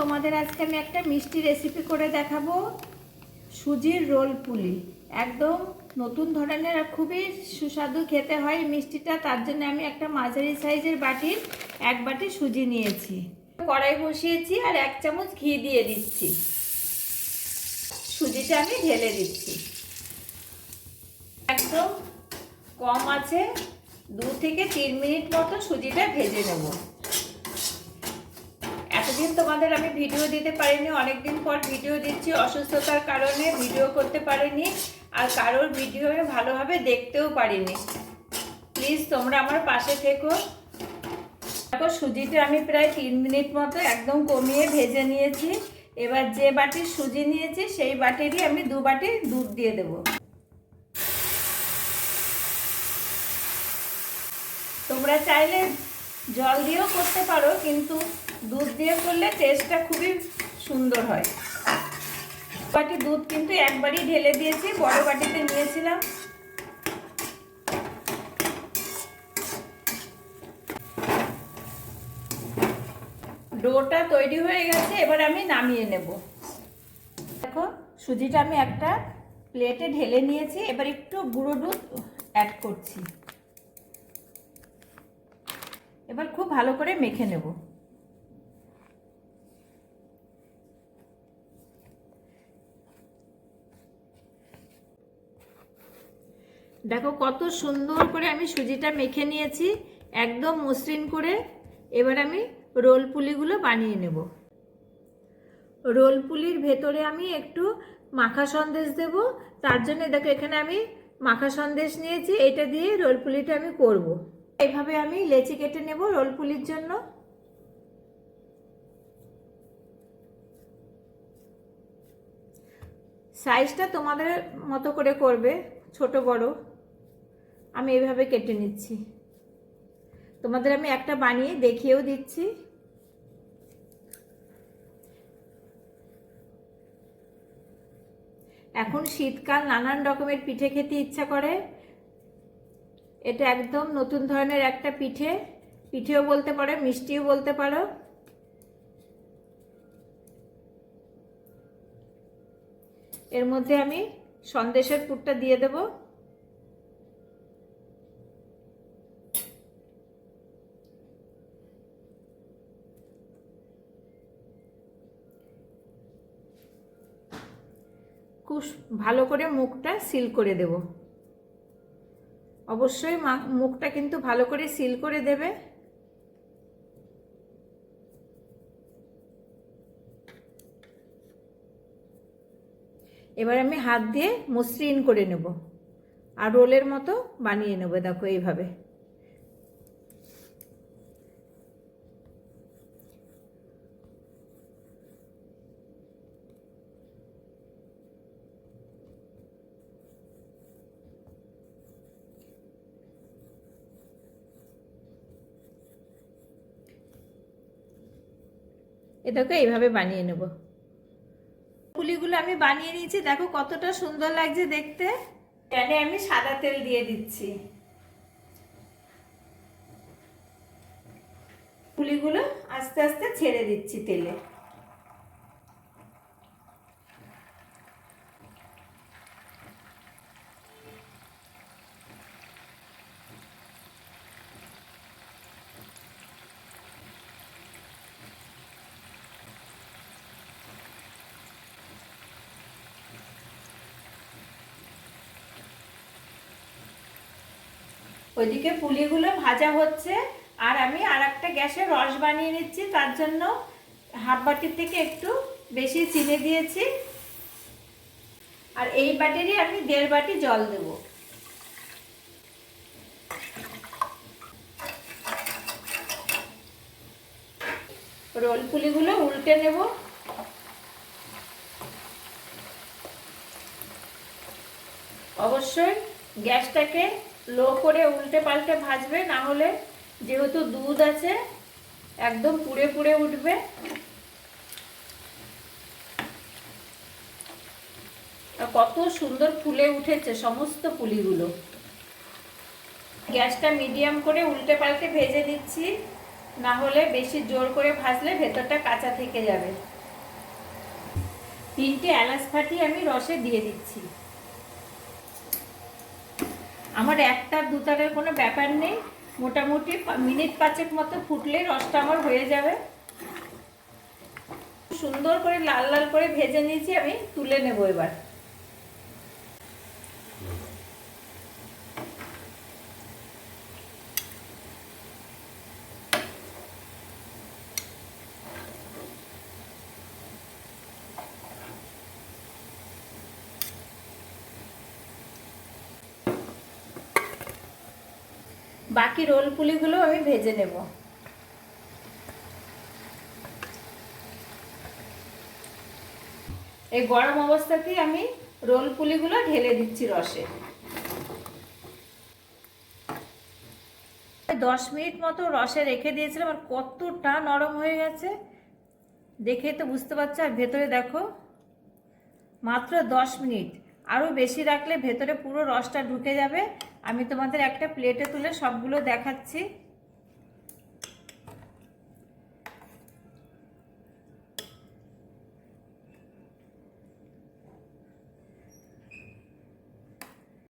তোমাদের আজকে আমি একটা মিষ্টি রেসিপি করে দেখাবো। সুজির রোল পুলি। একদম নতুন ধরনের খুবই সুস্বাদু খেতে হয় মিষ্টিটা। তার জন্য আমি একটা মাঝারি সাইজের বাটির এক বাটি সুজি নিয়েছি। কড়াই বসিয়েছি আর এক চামচ ঘি দিয়ে দিচ্ছি। সুজিটা আমি ঢেলে দিচ্ছি। একদম কম আছে, দু থেকে তিন মিনিট মতো সুজিটা ভেজে নেব। এতদিন তোমাদের আমি ভিডিও দিতে পারিনি, অনেকদিন পর ভিডিও দিচ্ছি অসুস্থতার কারণে ভিডিও করতে পারিনি আর কারোর ভিডিও আমি ভালোভাবে দেখতেও পারিনি। প্লিজ তোমরা আমার পাশে থেকো। দেখো সুজিটা আমি প্রায় তিন মিনিট মতো একদম কমিয়ে ভেজে নিয়েছি। এবার যে বাটির সুজি নিয়েছি সেই বাটিরই আমি দু বাটি দুধ দিয়ে দেবো। তোমরা চাইলে জল দিয়েও করতে পারো, কিন্তু দুধ দিয়ে করলে টেস্টটা খুবই সুন্দর হয়। বাটি দুধ কিন্তু একবারই ঢেলে দিয়েছি, বড় বাটিতে নিয়েছিলাম। ডোটা তৈরি হয়ে গেছে, এবার আমি নামিয়ে নেব। দেখো, সুজিটা আমি একটা প্লেটে ঢেলে নিয়েছি, এবার একটু গুঁড়ো দুধ অ্যাড করছি। এবার খুব ভালো করে মেখে নেব। দেখো কত সুন্দর করে আমি সুজিটা মেখে নিয়েছি, একদম মসৃণ করে। এবার আমি রোল পুলিগুলো বানিয়ে নেব। রোল পুলির ভেতরে আমি একটু মাখা সন্দেশ দেব। তার জন্য দেখো এখানে আমি মাখা সন্দেশ নিয়েছি, এটা দিয়ে রোল পুলিটা আমি করব। এইভাবে আমি লেচি কেটে নেব রোল পুলির জন্য। সাইজটা তোমাদের মতো করে করবে, ছোট বড়। আমি এইভাবে কেটে নিচ্ছি। তোমাদের আমি একটা বানিয়ে দেখিয়েও দিচ্ছি। এখন শীতকাল, নানান রকমের পিঠে খেতে ইচ্ছা করে। এটা একদম নতুন ধরনের একটা পিঠে। পিঠেও বলতে পারো, মিষ্টিও বলতে পারো। এর মধ্যে আমি সন্দেশের পুরটা দিয়ে দেব। খুব ভালো করে মুখটা সিল করে দেবো। অবশ্যই মুখটা কিন্তু ভালো করে সিল করে দেবে। এবার আমি হাত দিয়ে মসৃণ করে নেব। আর রোলের মতো বানিয়ে নেব, দেখো এইভাবে। এটাকে এইভাবে বানিয়ে নেব। পুলিগুলো আমি বানিয়ে নিয়েছি, দেখো কতটা সুন্দর লাগছে দেখতে। প্যানে আমি সাদা তেল দিয়ে দিচ্ছি। পুলিগুলো আস্তে আস্তে ছেড়ে দিচ্ছি তেলে। ওইদিকে পুলিগুলো ভাজা হচ্ছে, আর আমি আর একটা গ্যাসে রস বানিয়ে নিচ্ছি, তার জন্য হাফ বাটির থেকে একটু বেশি চিনি দিয়েছি। আর এই বাটিরই আমি দেড় বাটি জল দেব। রোল পুলিগুলো উল্টে নেব। অবশ্যই গ্যাসটাকে লো করে উল্টে পাল্টে ভাজবে, না হলে যেহেতু দুধ আছে, একদম পুড়ে পুড়ে উঠবে। কত সুন্দর ফুলে উঠেছে সমস্ত পুলিগুলো গ্যাসটা মিডিয়াম করে উল্টে পাল্টে ভেজে দিচ্ছি, না হলে বেশি জোর করে ভাজলে ভেতরটা কাঁচা থেকে যাবে। তিনটে এলাচ ফাটিয়ে আমি রসে দিয়ে দিচ্ছি। আমার একটার দুতারের কোনো ব্যাপার নেই। মোটামুটি মিনিট পাঁচেক মতো ফুটলেই রসটা আমার হয়ে যাবে। সুন্দর করে লাল লাল করে ভেজে নিয়েছি, আমি তুলে নেব এবার। বাকি রোল পুলিগুলো আমি ভেজে নেব। এই গরম অবস্থাতেই আমি রোল পুলিগুলো ঢেলে দিচ্ছি রসে। দশ মিনিট মতো রসে রেখে দিয়েছিলাম আর কতটা নরম হয়ে গেছে। দেখেই তো বুঝতে পারছ, আর ভেতরে দেখো, মাত্র দশ মিনিট। আরও বেশি রাখলে ভেতরে পুরো রসটা ঢুকে যাবে। আমি তোমাদের একটা প্লেটে তুলে সবগুলো দেখাচ্ছি।